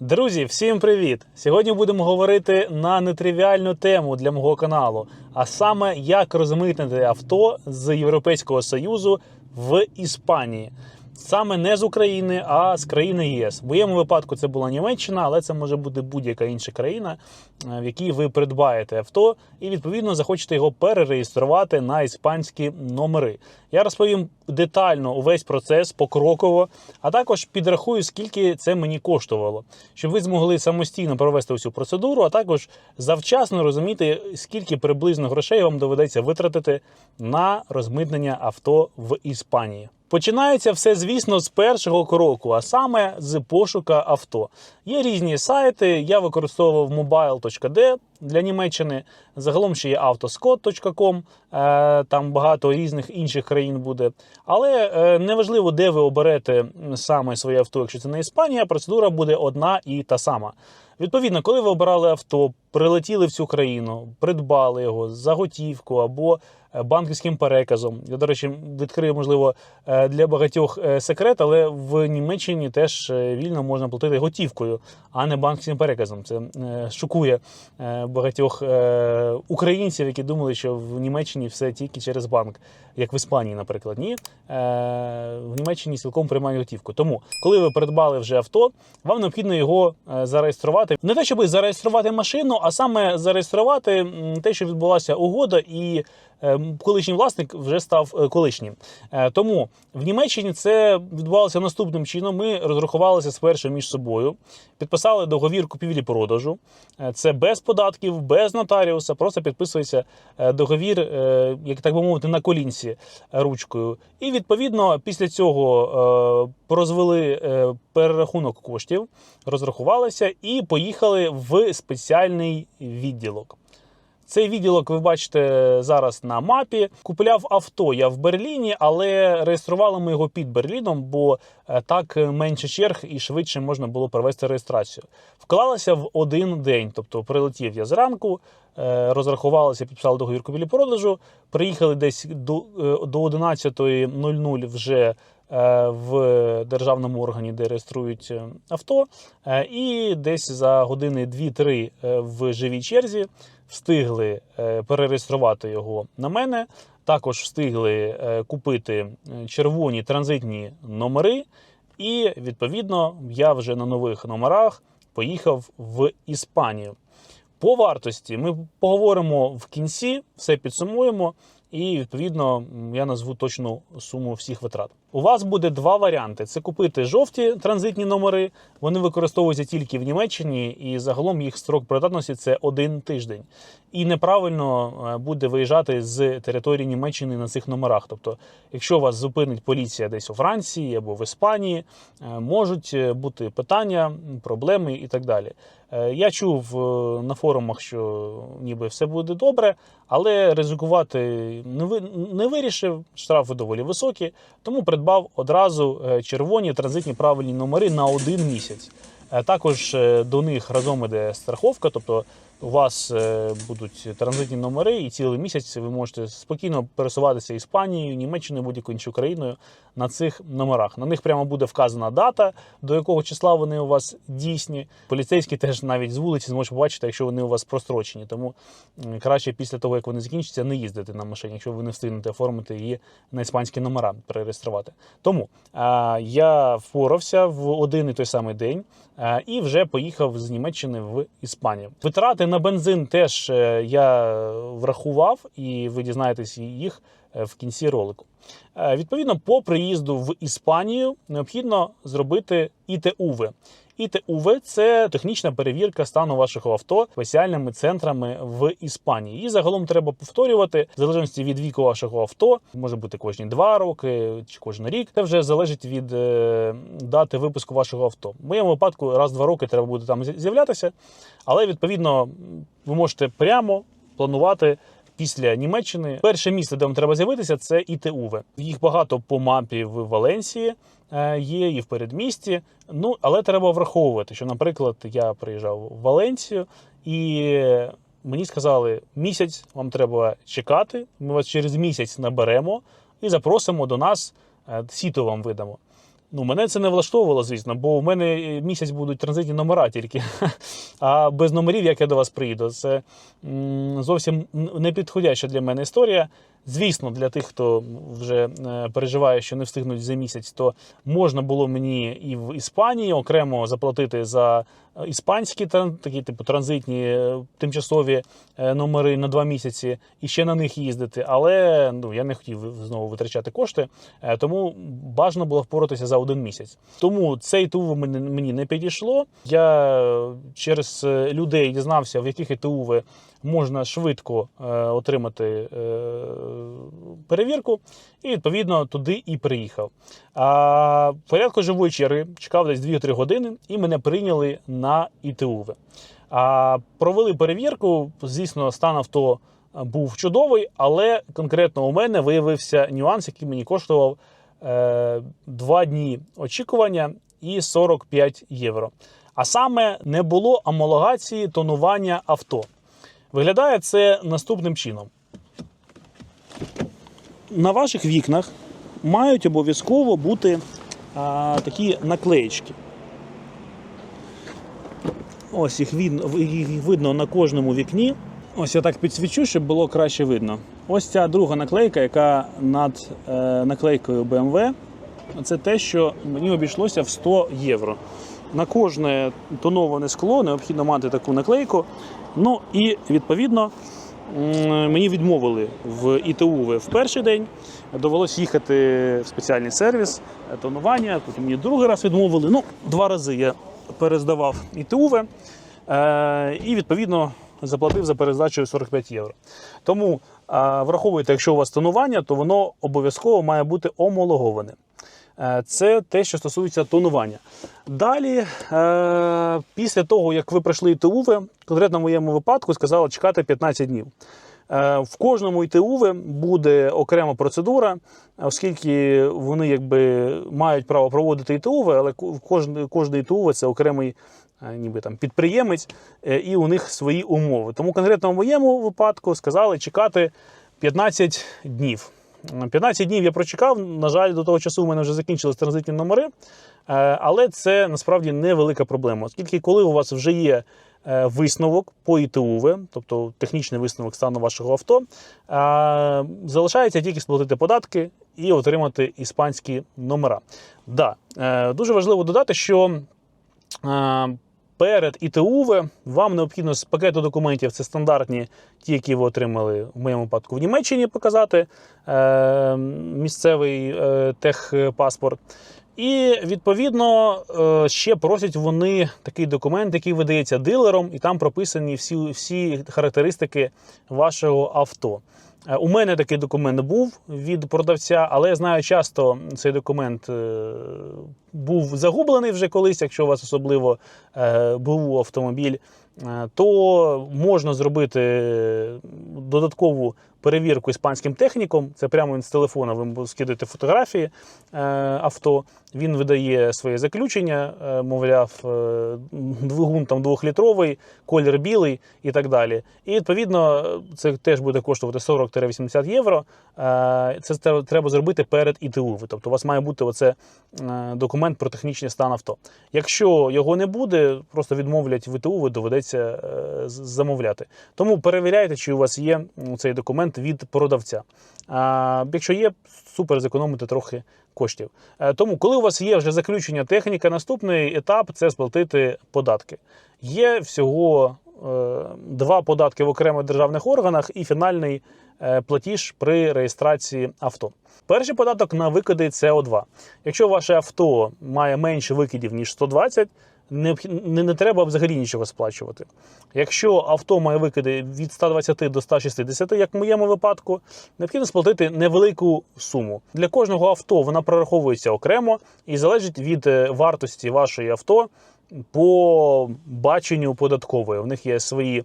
Друзі, всім привіт! Сьогодні будемо говорити на нетривіальну тему для мого каналу, а саме як розмитнити авто з Європейського Союзу в Іспанії. Саме не з України, а з країни ЄС. В моєму випадку це була Німеччина, але це може бути будь-яка інша країна, е, в якій ви придбаєте авто, і відповідно захочете його перереєструвати на іспанські номери. Я розповім детально увесь процес покроково, а також підрахую, скільки це мені коштувало, щоб ви змогли самостійно провести усю процедуру, а також завчасно розуміти, скільки приблизно грошей вам доведеться витратити на розмитнення авто в Іспанії. Починається все, звісно, з першого кроку, а саме з пошука авто. Є різні сайти. Я використовував mobile.de для Німеччини. Загалом ще є autoscot.com, е, там багато різних інших країн буде. Але е, неважливо, де ви оберете саме своє авто, якщо це не Іспанія, процедура буде одна і та сама. Відповідно, коли ви обирали авто, прилетіли в цю країну, придбали його за готівку або банківським переказом. Я, до речі, відкрию, можливо, е, для багатьох е, секрет, але в Німеччині теж е, вільно можна платити готівкою, а не банківським переказом. Це е, шокує е, багатьох е, українців, які думали, що в Німеччині все тільки через банк, як в Іспанії, наприклад. Ні, Е, в Німеччині цілком приймають готівку. Тому, коли ви придбали вже авто, вам необхідно його е, зареєструвати. Не те, щоб зареєструвати машину, а саме зареєструвати те, що відбулася угода, і е, колишній власник вже став е, колишнім. Е, Тому в Німеччині це відбувалося наступним чином. Ми розрахувалися спершу між собою, підписали договір купівлі-продажу. Е, Це без податків, без нотаріуса. Просто підписується е, договір, е, як так би мовити, на колінці е, ручкою. І відповідно після цього е, розвели е, перерахунок коштів, розрахувалися і поїхали в спеціальний відділок. Цей відділок ви бачите зараз на мапі. Купляв авто я в Берліні, але реєстрували ми його під Берліном, бо е, так менше черг і швидше можна було провести реєстрацію. Вклалося в один день, тобто прилетів я зранку, е, розрахувалися, підписали договір купівлі продажу. Приїхали десь до, е, до 11.00 вже е, в державному органі, де реєструють е, авто, е, і десь за години 2-3 е, в живій черзі встигли е, перереєструвати його на мене. Також встигли е, купити е, червоні транзитні номери, і відповідно я вже на нових номерах поїхав в Іспанію. По вартості ми поговоримо в кінці, все підсумуємо, і відповідно я назву точну суму всіх витрат. У вас буде два варіанти: це купити жовті транзитні номери. Вони використовуються тільки в Німеччині, і загалом їх строк придатності це один тиждень. І неправильно е, буде виїжджати з території Німеччини на цих номерах. Тобто, якщо вас зупинить поліція десь у Франції або в Іспанії, е, можуть е, бути питання, проблеми і так далі. Я чув на форумах, що ніби все буде добре, але ризикувати не ви- не вирішив. Штрафи доволі високі, тому придбав одразу червоні транзитні правильні номери на один місяць. Також до них разом іде страховка, тобто у вас е, будуть транзитні номери, і цілий місяць ви можете спокійно пересуватися Іспанією, Німеччиною, будь-якою іншою країною на цих номерах. На них прямо буде вказана дата, до якого числа вони у вас дійсні. Поліцейські теж навіть з вулиці зможуть побачити, якщо вони у вас прострочені. Тому краще після того, як вони закінчаться, не їздити на машині, якщо ви не встигнете оформити її на іспанські номера, перереєструвати. Тому а, я впорався в один і той самий день а, і вже поїхав з Німеччини в Іспанію. Витрати на бензин теж е, я врахував, і ви дізнаєтесь їх е, в кінці ролику. Е, Відповідно, по приїзду в Іспанію необхідно зробити ІТУВ. ІТУВ – це технічна перевірка стану вашого авто спеціальними центрами в Іспанії. Її загалом треба повторювати в залежності від віку вашого авто. Може бути кожні два роки чи кожен рік. Це вже залежить від е, дати випуску вашого авто. В моєму випадку раз-два роки треба буде там з'являтися, але відповідно ви можете прямо планувати після Німеччини. Перше місце, де вам треба з'явитися, це ІТУВ. Їх багато по мапі в Валенсії е, є і в передмісті. Ну але треба враховувати, що, наприклад, я приїжджав в Валенсію і. Мені сказали, місяць вам треба чекати. Ми вас через місяць наберемо і запросимо до нас, е, сіто вам видамо. Ну, мене це не влаштовувало, звісно, бо в мене місяць будуть транзитні номера тільки. А без номерів, як я до вас приїду, це зовсім не підходяща для мене історія. Звісно, для тих, хто вже е, переживає, що не встигнуть за місяць, то можна було мені і в Іспанії окремо заплатити за е, іспанські такі, типу, транзитні е, тимчасові номери на два місяці і ще на них їздити. Але ну я не хотів знову витрачати кошти, тому бажано було впоратися за один місяць. Тому цей ТУВ мені, не підійшло. Я через людей дізнався, в яких ІТУВ можна швидко е, отримати е, перевірку, і відповідно туди і приїхав. А порядку живої черги чекав десь 2-3 години, і мене прийняли на ІТУВ. А провели перевірку. Звісно, стан авто був чудовий, але конкретно у мене виявився нюанс, який мені коштував е, 2 дні очікування і 45 євро. А саме не було амологації тонування авто. Виглядає це наступним чином. На ваших вікнах мають обов'язково бути а, такі наклеєчки. Ось їх, видно, на кожному вікні. Ось я так підсвічу, щоб було краще видно. Ось ця друга наклейка, яка над е, наклейкою BMW. Це те, що мені обійшлося в 100 євро. На кожне тоноване скло необхідно мати таку наклейку. Ну і відповідно мені відмовили в ІТУВ в перший день. Довелося їхати в спеціальний сервіс е, тонування. Тут мені другий раз відмовили. Ну, два рази я перездавав ІТУВ. Е, і відповідно заплатив за перездачу 45 євро. Тому враховуйте, якщо у вас тонування, то воно обов'язково має бути омологоване. Е, Це те, що стосується тонування. Далі, е, після того, як ви пройшли ІТУВ, конкретно в моєму випадку сказали чекати 15 днів. Е, В кожному ІТУВ буде окрема процедура, оскільки вони якби мають право проводити ІТУВ, але кожен ІТУВ це окремий ніби там підприємець, і у них свої умови. Тому конкретно в моєму випадку сказали чекати 15 днів. 15 днів я прочекав. На жаль, до того часу у мене вже закінчились транзитні номери, Е, але це насправді невелика проблема, оскільки коли у вас вже є е, висновок по ІТУВ, тобто технічний висновок стану вашого авто, е, залишається тільки сплатити податки і отримати іспанські номера. Да, дуже важливо додати, що перед ІТУВ вам необхідно з пакету документів, це стандартні, ті, які ви отримали в моєму випадку в Німеччині, показати е, місцевий е, техпаспорт. І відповідно е, ще просять вони такий документ, який видається дилером, і там прописані всі, всі характеристики вашого авто. Е, У мене такий документ був від продавця, але я знаю, часто цей документ е, був загублений вже колись, якщо у вас особливо е, був автомобіль, е, то можна зробити додаткову перевірку іспанським техніком. Це прямо він з телефона. Ви скидаєте фотографії е, авто. Він видає своє заключення, е, мовляв, е, двигун там двохлітровий, колір білий і так далі. І відповідно це теж буде коштувати 40-80 євро. Е, Це треба зробити перед ІТУ. Тобто у вас має бути оце е, документ про технічний стан авто. Якщо його не буде, просто відмовлять в ІТУ, доведеться е, замовляти. Тому перевіряйте, чи у вас є цей документ від продавця. А якщо є, супер, зекономите трохи коштів. Тому, коли у вас є вже заключення техніка, наступний етап це сплатити податки. Є всього два податки в окремих державних органах і фінальний е, платіж при реєстрації авто. Перший податок на викиди СО2. Якщо ваше авто має менше викидів ніж 120, необхід- не, не треба взагалі нічого сплачувати. Якщо авто має викиди від 120 до 160, як в моєму випадку, необхідно сплатити невелику суму. Для кожного авто вона прораховується окремо і залежить від е, вартості вашої авто по баченню податкової. У них є свої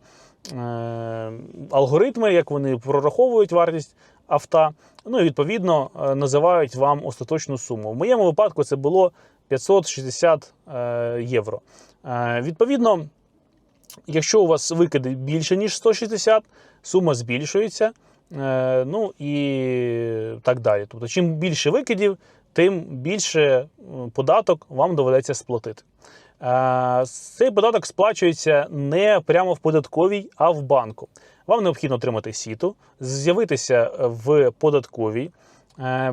е, алгоритми, як вони прораховують вартість авто. Ну і відповідно е, називають вам остаточну суму. В моєму випадку це було 560 е, євро. Е, відповідно, якщо у вас викиди більше ніж 160, сума збільшується. Е, ну і так далі. Тобто, чим більше викидів, тим більше податок вам доведеться сплатити. Е, Цей податок сплачується не прямо в податковій, а в банку. Вам необхідно отримати сіту, з'явитися в податковій,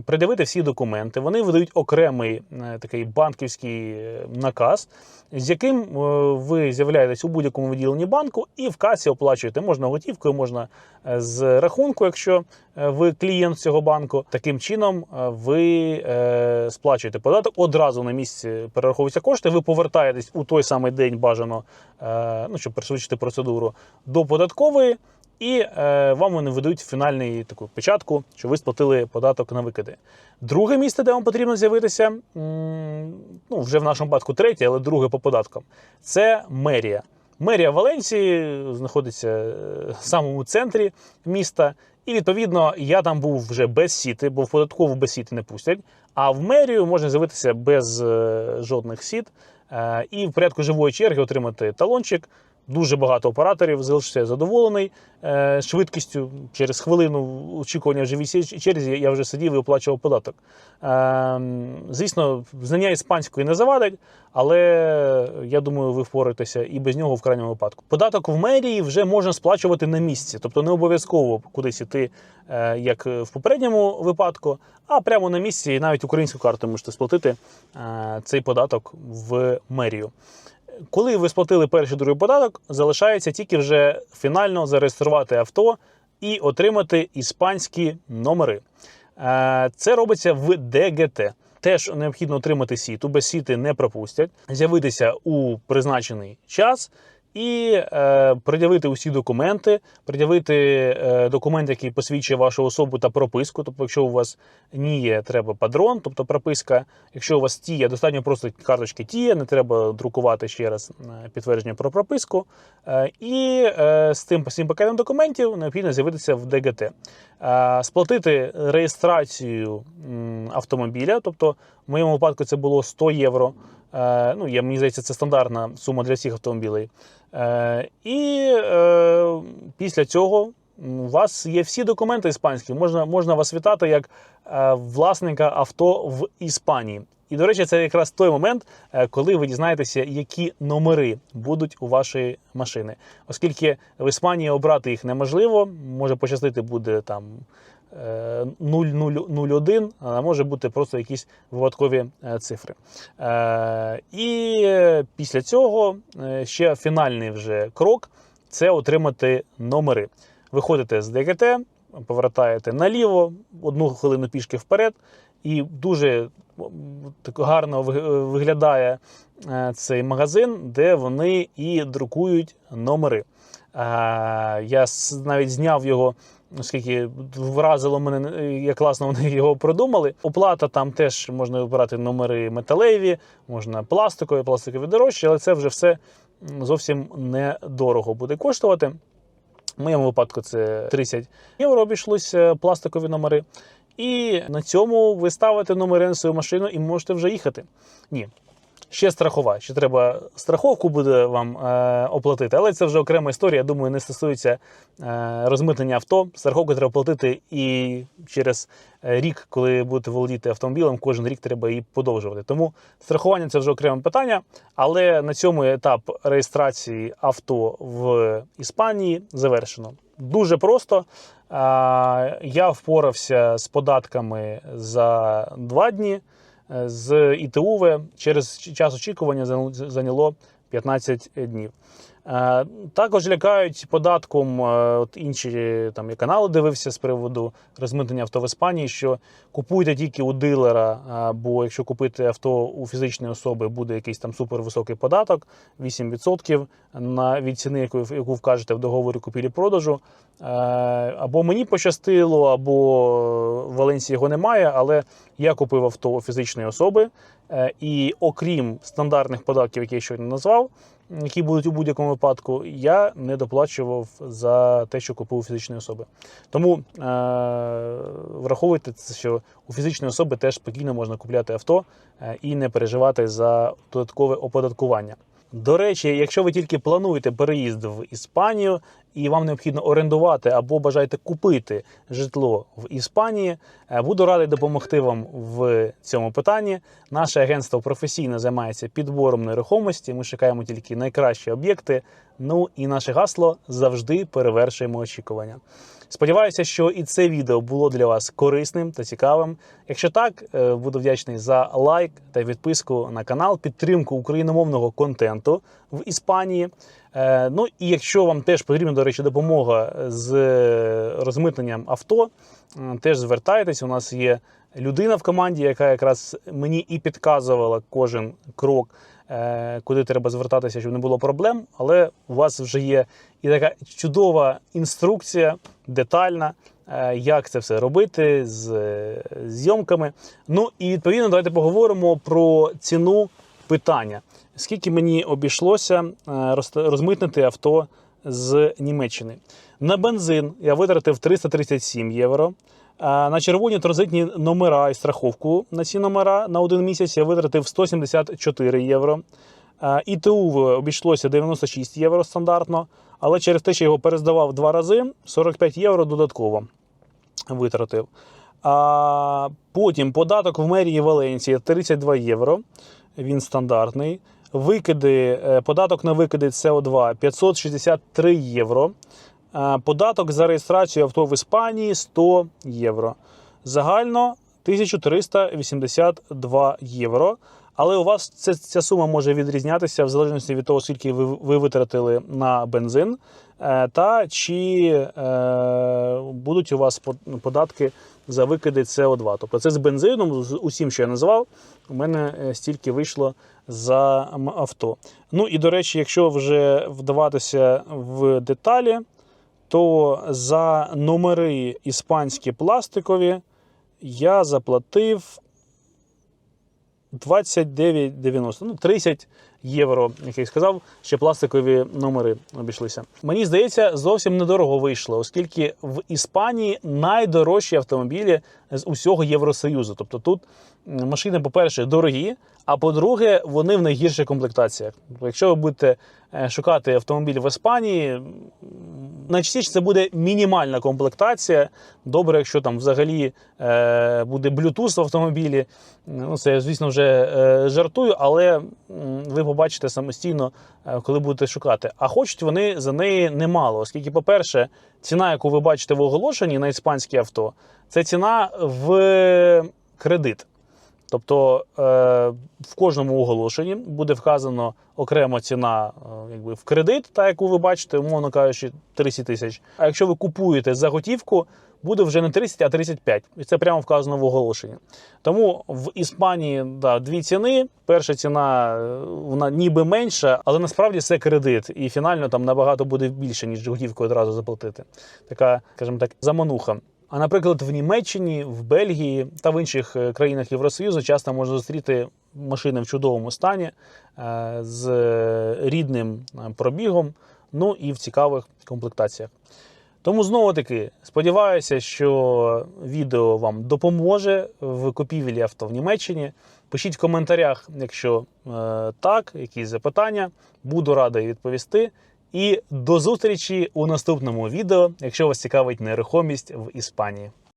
придивити всі документи. Вони видають окремий е, такий банківський е, наказ, з яким е, ви з'являєтесь у будь-якому відділенні банку і в касі оплачуєте. Можна готівкою, можна е, з рахунку, якщо е, ви клієнт цього банку. Таким чином е, ви е, сплачуєте податок одразу на місці перераховуються кошти. Ви повертаєтесь у той самий день бажано, е, ну щоб пришвидшити процедуру до податкової. І е, вам вони видають фінальний таку печатку, що ви сплатили податок на викиди. Друге місце, де вам потрібно з'явитися, ну вже в нашому випадку третє, але друге по податкам, це мерія. Мерія Валенції знаходиться е, в самому центрі міста. І відповідно я там був вже без сіти, бо в податкову без сіти не пустять. А в мерію можна з'явитися без е, жодних сіт е, і в порядку живої черги отримати талончик. Дуже багато операторів залишився задоволений е, швидкістю. Через хвилину очікування вже в вісій черзі я вже сидів і оплачував податок. Е, звісно, знання іспанської не завадить, але я думаю, ви впораєтеся і без нього в крайньому випадку. Податок в мерії вже можна сплачувати на місці, тобто не обов'язково кудись іти, е, як в попередньому випадку, а прямо на місці, і навіть українську карту можете сплатити цей податок в мерію. Коли ви сплатили перший другий податок, залишається тільки вже фінально зареєструвати авто і отримати іспанські номери. Е, Це робиться в ДГТ. Теж необхідно отримати сіту, без сіти не пропустять, з'явитися у призначений час і е, пред'явити усі документи, пред'явити е, документ, який посвідчує вашу особу та прописку. Тобто, якщо у вас ніє, треба падрон, тобто прописка. Якщо у вас тіє, достатньо просто карточки тіє, не треба друкувати ще раз е, підтвердження про прописку. Е, і е, з тим всім пакетом документів необхідно з'явитися в ДГТ. Е, сплатити реєстрацію автомобіля, тобто в моєму випадку це було 100 євро. Е, ну, я, мені здається, це стандартна сума для всіх автомобілей. Е, і е, після цього у вас є всі документи іспанські. Можна, можна вас вітати як власника авто в Іспанії. І, до речі, це якраз той момент, коли ви дізнаєтеся, які номери будуть у вашої машини. Оскільки в Іспанії обрати їх неможливо, може пощастити буде там 0001, а може бути просто якісь випадкові е, цифри. Е, І після цього е, ще фінальний вже крок це отримати номери. Виходите з ДГТ, повертаєте наліво, одну хвилину пішки вперед, і дуже гарно виглядає цей магазин, де вони і друкують номери. Я навіть зняв його, оскільки вразило мене, як класно вони його продумали. Оплата там теж можна вибирати номери металеві, можна пластикові, пластикові дорожчі, але це вже все зовсім недорого буде коштувати. В моєму випадку це 30 євро обійшлося пластикові номери. І на цьому ви ставите номери на свою машину і можете вже їхати. Ні. Ще страхова. Ще треба страховку буде вам е, оплатити, але це вже окрема історія. Я думаю, не стосується е, розмитнення авто. Страховку треба платити і через е, рік, коли будете володіти автомобілем, кожен рік треба її подовжувати. Тому страхування це вже окреме питання. Але на цьому етап реєстрації авто в Іспанії завершено. Дуже просто. А, Я впорався з податками за два дні. Е, З ІТУВ через час очікування зайняло- зайняло 15 днів. Е, Також лякають податком е, от інші там я канали дивився з приводу розмитнення авто в Іспанії, що купуйте тільки у дилера, а, бо якщо купити авто у фізичної особи, буде якийсь там супервисокий податок, 8% на від ціни, яку, яку вкажете в договорі купівлі-продажу. Е, Або мені пощастило, або в Валенсії його немає, але я купив авто у фізичної особи, е, і окрім стандартних податків, які я щойно назвав, які будуть у будь-якому випадку, я не доплачував за те, що купив фізичної особи. Тому е- враховуйте, що у фізичної особи теж спокійно можна купляти авто е, і не переживати за додаткове оподаткування. До речі, якщо ви тільки плануєте переїзд в Іспанію і вам необхідно орендувати або бажаєте купити житло в Іспанії, е, буду радий допомогти вам в цьому питанні. Наше агентство професійно займається підбором нерухомості. Ми шукаємо тільки найкращі об'єкти. Ну і наше гасло завжди перевершуємо очікування. Сподіваюся, що і це відео було для вас корисним та цікавим. Якщо так, е, буду вдячний за лайк та підписку на канал, підтримку україномовного контенту в Іспанії. Е, Ну і якщо вам теж потрібна, до речі, допомога з розмитненням авто, теж звертайтесь. У нас є людина в команді, яка якраз мені і підказувала кожен крок, е, куди треба звертатися, щоб не було проблем. Але у вас вже є і така чудова інструкція, детальна, е, як це все робити з е, зйомками. Ну і відповідно, давайте поговоримо про ціну питання. Скільки мені обійшлося е, розмитнити авто з Німеччини? На бензин я витратив 337 євро. А На червоні транзитні номера і страховку на ці номера на один місяць я витратив 174 євро. А, ІТУ обійшлося 96 євро стандартно, але через те, що його перездавав два рази, 45 євро додатково витратив. Потім податок в мерії Валенції 32 євро. Він стандартний. Викиди, е, податок на викиди СО2 563 євро. А Податок за реєстрацію авто в Іспанії 100 євро. Загально 1382 євро. Але у вас це, ця сума може відрізнятися в залежності від того, скільки ви, ви витратили на бензин, е, та чи е, будуть у вас по- податки за викиди СО2. Тобто це з бензином, з усім, що я назвав, у мене е, стільки вийшло за авто. Ну і до речі, якщо вже вдаватися в деталі, то за номери іспанські пластикові я заплатив 29,90, ну 30 євро, як я сказав, ще пластикові номери обійшлися. Мені здається, зовсім недорого вийшло, оскільки в Іспанії найдорожчі автомобілі з усього Євросоюзу. Тобто тут машини, по-перше, дорогі, а по-друге, вони в найгірших комплектаціях. Якщо ви будете е, шукати автомобіль в Іспанії, найчастіше це буде мінімальна комплектація. Добре, якщо там взагалі е, буде Bluetooth в автомобілі. Ну, це звісно, вже е, жартую, але ви побачите самостійно, коли будете шукати. А хочуть вони за неї немало, оскільки, по-перше, ціна, яку ви бачите в оголошенні на іспанське авто, це ціна в кредит. Тобто е, в кожному оголошенні буде вказано окремо ціна е, якби, в кредит, та яку ви бачите, умовно кажучи, 30 тисяч. А якщо ви купуєте за готівку, буде вже не 30, а 35. І це прямо вказано в оголошенні. Тому в Іспанії да, дві ціни. Перша ціна е, вона ніби менша, але насправді це кредит. І фінально там набагато буде більше, ніж готівку одразу заплатити. Така, скажімо так, замануха. А наприклад, в Німеччині, в Бельгії та в інших е, країнах Євросоюзу часто можна зустріти машини в чудовому стані е, з рідним е, пробігом, ну і в цікавих комплектаціях. Тому знову таки сподіваюся, що відео вам допоможе в купівлі авто в Німеччині. Пишіть в коментарях, якщо е, так, якісь запитання. Буду радий відповісти. І до зустрічі у наступному відео, якщо вас цікавить нерухомість в Іспанії.